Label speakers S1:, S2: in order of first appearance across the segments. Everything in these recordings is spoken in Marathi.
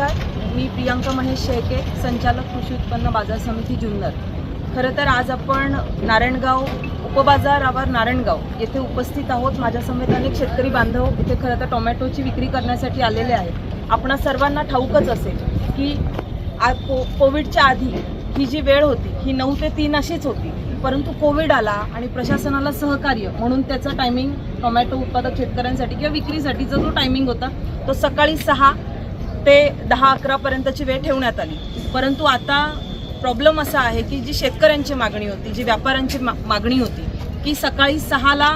S1: नमस्कार. मी प्रियांका महेश शेळके संचालक कृषी उत्पन्न बाजार समिती जुन्नर. खरं तर आज आपण नारायणगाव उपबाजारावर नारायणगाव येथे उपस्थित आहोत. माझ्यासमवेत अनेक शेतकरी बांधव इथे खरं तर टोमॅटोची विक्री करण्यासाठी आलेले आहेत. आपणा सर्वांना ठाऊकच असेल की आ को कोविडच्या आधी ही जी वेळ होती ही नऊ ते तीन अशीच होती. परंतु कोविड आला आणि प्रशासनाला सहकार्य म्हणून त्याचा टायमिंग टोमॅटो उत्पादक शेतकऱ्यांसाठी किंवा विक्रीसाठीचा जो टायमिंग होता तो सकाळी सहा ते दहा अकरापर्यंतची वेळ ठेवण्यात आली. परंतु आता प्रॉब्लेम असा आहे की जी शेतकऱ्यांची मागणी होती जी व्यापाऱ्यांची मा मागणी होती की सकाळी सहाला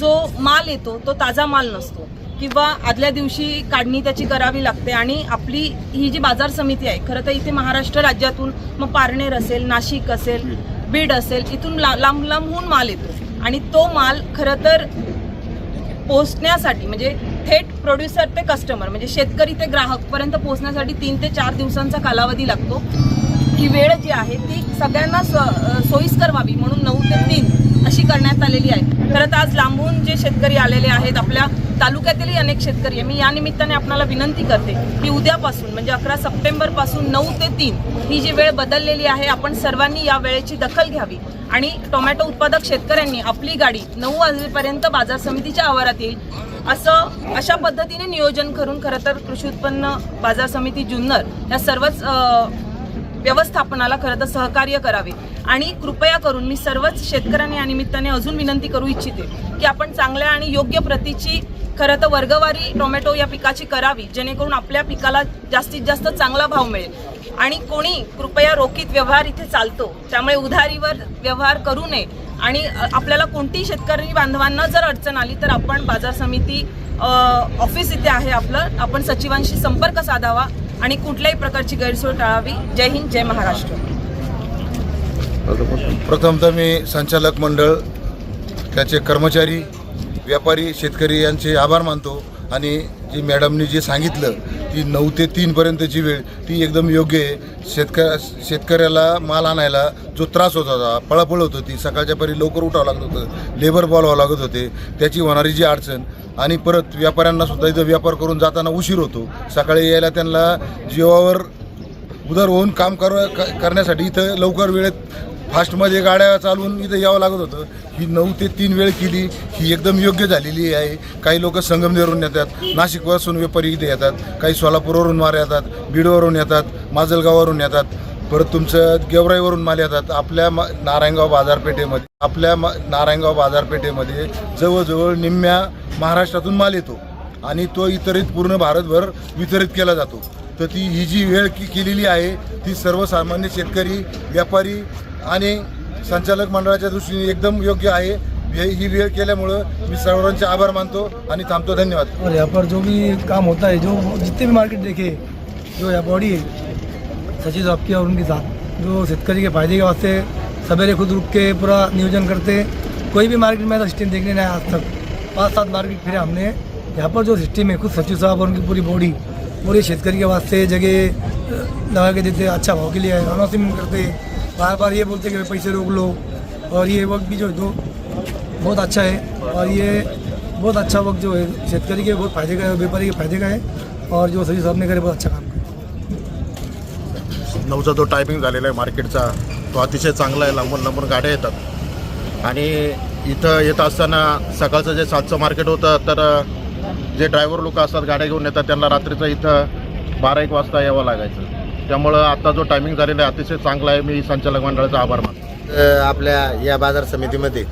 S1: जो माल येतो तो ताजा माल नसतो. किंवा आदल्या दिवशी काढणी त्याची करावी लागते आणि आपली ही जी बाजार समिती आहे खरं तर इथे महाराष्ट्र राज्यातून मग पारनेर असेल नाशिक असेल बीड असेल इथून ला लांब लांबहून माल येतो. आणि तो माल खरं तर पोहोचण्यासाठी म्हणजे थेट प्रोड्युसर ते कस्टमर म्हणजे शेतकरी ते ग्राहकपर्यंत पोहोचण्यासाठी तीन ते चार दिवसांचा कालावधी लागतो. ही वेळ जी आहे ती सगळ्यांना सोयीस्कर व्हावी म्हणून नऊ ते तीन अशी करण्यात आलेली आहे. खरं तर आज लांबून जे शेतकरी आलेले आहेत आपल्या तालुक्यातीलही अनेक शेतकरी आहे. मी या निमित्ताने आपणाला विनंती करते की उद्यापासून म्हणजे अकरा सप्टेंबरपासून नऊ ते तीन ही जी वेळ बदललेली आहे आपण सर्वांनी या वेळेची दखल घ्यावी. आणि टोमॅटो उत्पादक शेतकऱ्यांनी आपली गाडी नऊ वाजेपर्यंत बाजार समितीच्या आवारात येईल असं अशा पद्धतीने नियोजन करून खरं तर कृषी उत्पन्न बाजार समिती जुन्नर या सर्वच व्यवस्थापनाला खरं तर सहकार्य करावे. आणि कृपया करून मी सर्वच शेतकऱ्यांनी या निमित्ताने अजून विनंती करू इच्छिते की आपण चांगल्या आणि योग्य प्रतीची खरं तर वर्गवारी टोमॅटो या पिकाची करावी जेणेकरून आपल्या पिकाला जास्तीत जास्त चांगला भाव मिळेल. आणि कोणी कृपया रोखीत व्यवहार इथे चालतो त्यामुळे उधारीवर व्यवहार करू नये. आणि आपल्याला कोणतीही शेतकरी बांधवांना जर अडचण आली तर आपण बाजार समिती ऑफिस इथे आहे आपलं. आपण सचिवांशी संपर्क साधावा आणि कुठल्याही प्रकारची गैरसोय टाळावी. जय हिंद जय महाराष्ट्र.
S2: प्रथमतः मी संचालक मंडळ त्याचे कर्मचारी व्यापारी शेतकरी यांचे आभार मानतो. आणि जी मॅडमनी जे सांगितलं ती नऊ ते तीनपर्यंतची वेळ ती एकदम योग्य आहे. शेतक शेतकऱ्याला माल आणायला जो त्रास होत होता पळापळ होत होती सकाळच्या परी लवकर उठावं लागत होतं लेबर बोलावं लागत होते त्याची होणारी जी अडचण आणि परत व्यापाऱ्यांना सुद्धा इथं व्यापार करून जाताना उशीर होतो. सकाळी यायला त्यांना जीवावर उदर होऊन काम कर करण्यासाठी इथं लवकर वेळेत फास्टमध्ये गाड्या चालवून इथं यावं लागत होतं. ही नऊ ते तीन वेळ केली. ही एकदम योग्य झालेली आहे. काही लोक संगमनेरवरून येतात. नाशिकपासून व्यापारी इथे येतात. काही सोलापूरवरून माल येतात. बीडवरून येतात. माजलगाववरून येतात. परत तुमचं गेवराईवरून माल येतात. आपल्या म नारायणगाव बाजारपेठेमध्ये आपल्या म नारायणगाव बाजारपेठेमध्ये जवळजवळ निम्म्या महाराष्ट्रातून माल येतो. आणि तो इतरित पूर्ण भारतभर वितरित केला जातो. तर ती ही जी वेळ की केलेली आहे ती सर्वसामान्य शेतकरी व्यापारी आणि संचालक मंडळाच्या दृष्टीने एकदम योग्य आहे. हे- ही वेळ केल्यामुळं मी सर्वांचे आभार मानतो आणि थांबतो. धन्यवाद.
S3: और यहाँ पर जो भी काम होता है जो जितने भी मार्केट देखे जो यहाँ बॉडी है सचिव साहब की और उनके साथ जो शेतकरी के फायदे के वास्ते सवेरे खुद रुक के पूरा नियोजन करते कोई भी मार्केट में ऐसा सिस्टम देखने नहीं आया आज तक। पाँच सात मार्केट फिर हमने। यहाँ पर जो सिस्टम है खुद सचिव साहब और उनकी पूरी बॉडी पूरे शेतकरी के वास्ते जगह अ, लगा के देते अच्छा भाव के लिए अनाउंसमेंट करते बार बार ये बोलते कि पैसे रोक लो और ये वक्त भी जो है तो बहुत अच्छा है और ये बहुत अच्छा वक्त जो है शेतकरी के बहुत फायदे का है व्यापारी के फायदे का है और जो सभी साहब ने करे बहुत अच्छा काम किया।
S4: नऊचा जो टायमिंग झालेला आहे मार्केटचा तो अतिशय चांगला आहे लांबून लांबून गाड्या येतात. आणि इथं येत असताना सकाळचं जे सातचं मार्केट होतं तर जे ड्रायव्हर लोक असतात गाड्या घेऊन येतात त्यांना रात्रीचं इथं बारा एक वाजता यावं लागायचं. त्यामुळं आता जो टायमिंग झालेला आहे अतिशय चांगला आहे. मी संचालक मंडळाचा आभार मानतो.
S5: आपल्या या बाजार समितीमध्ये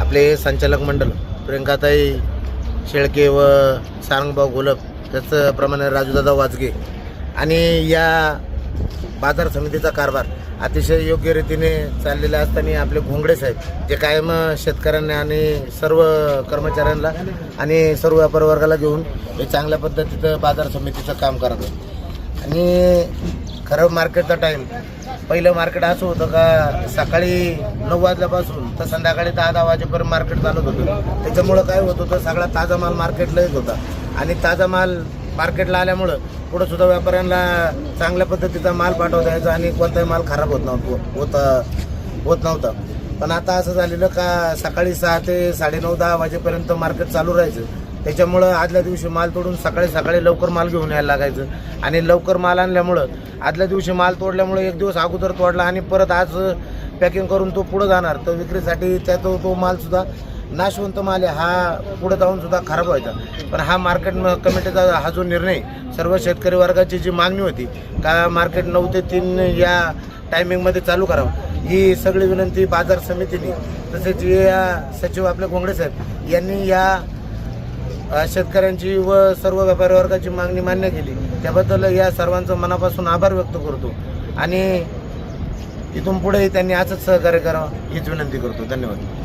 S5: आपले संचालक मंडळ प्रियंकाताई शेळके व सारंगभाऊ गोलप त्याचप्रमाणे राजूदादा वाजगे आणि या बाजार समितीचा कारभार अतिशय योग्य रीतीने चाललेला असताना आपले घोंगडे साहेब जे कायम शेतकऱ्यांना आणि सर्व कर्मचाऱ्यांना आणि सर्व व्यापार वर्गाला घेऊन हे चांगल्या पद्धतीचं बाजार समितीचं काम करत आहे आणि खरं मार्केटचा टाईम पहिलं मार्केट असं होतं का सकाळी नऊ वाजल्यापासून तर संध्याकाळी दहा दहा वाजेपर्यंत मार्केट चालत होतं. त्याच्यामुळं काय होत होतं सगळा ताजा माल मार्केटला येत होता. आणि ताजा माल मार्केटला आल्यामुळं पुढं सुद्धा व्यापाऱ्यांना चांगल्या पद्धतीचा माल पाठवता यायचा आणि कोणताही माल खराब होत नव्हतो होत होत नव्हता. पण आता असं झालेलं का सकाळी सहा ते साडेनऊ दहा वाजेपर्यंत मार्केट चालू राहायचं. त्याच्यामुळं आदल्या दिवशी माल तोडून सकाळी सकाळी लवकर माल घेऊन यायला लागायचं. आणि लवकर माल आणल्यामुळं आदल्या दिवशी माल तोडल्यामुळं एक दिवस अगोदर तोडला आणि परत आज पॅकिंग करून तो पुढं जाणार. तर विक्रीसाठी त्या तो तो मालसुद्धा नाशवंत माल आहे. हा पुढं जाऊन सुद्धा खराब व्हायचा. पण हा मार्केट कमिटीचा हा जो निर्णय सर्व शेतकरी वर्गाची जी मागणी होती का मार्केट नऊ ते तीन या टायमिंगमध्ये चालू करावं ही सगळी विनंती बाजार समितीने तसेच या सचिव आपले गोंगडे साहेब यांनी या शेतकऱ्यांची व सर्व व्यापारी वर्गाची मागणी मान्य केली. त्याबद्दल या सर्वांचं मनापासून आभार व्यक्त करतो. आणि इथून पुढेही त्यांनी असंच सहकार्य करावं हीच विनंती करतो. धन्यवाद.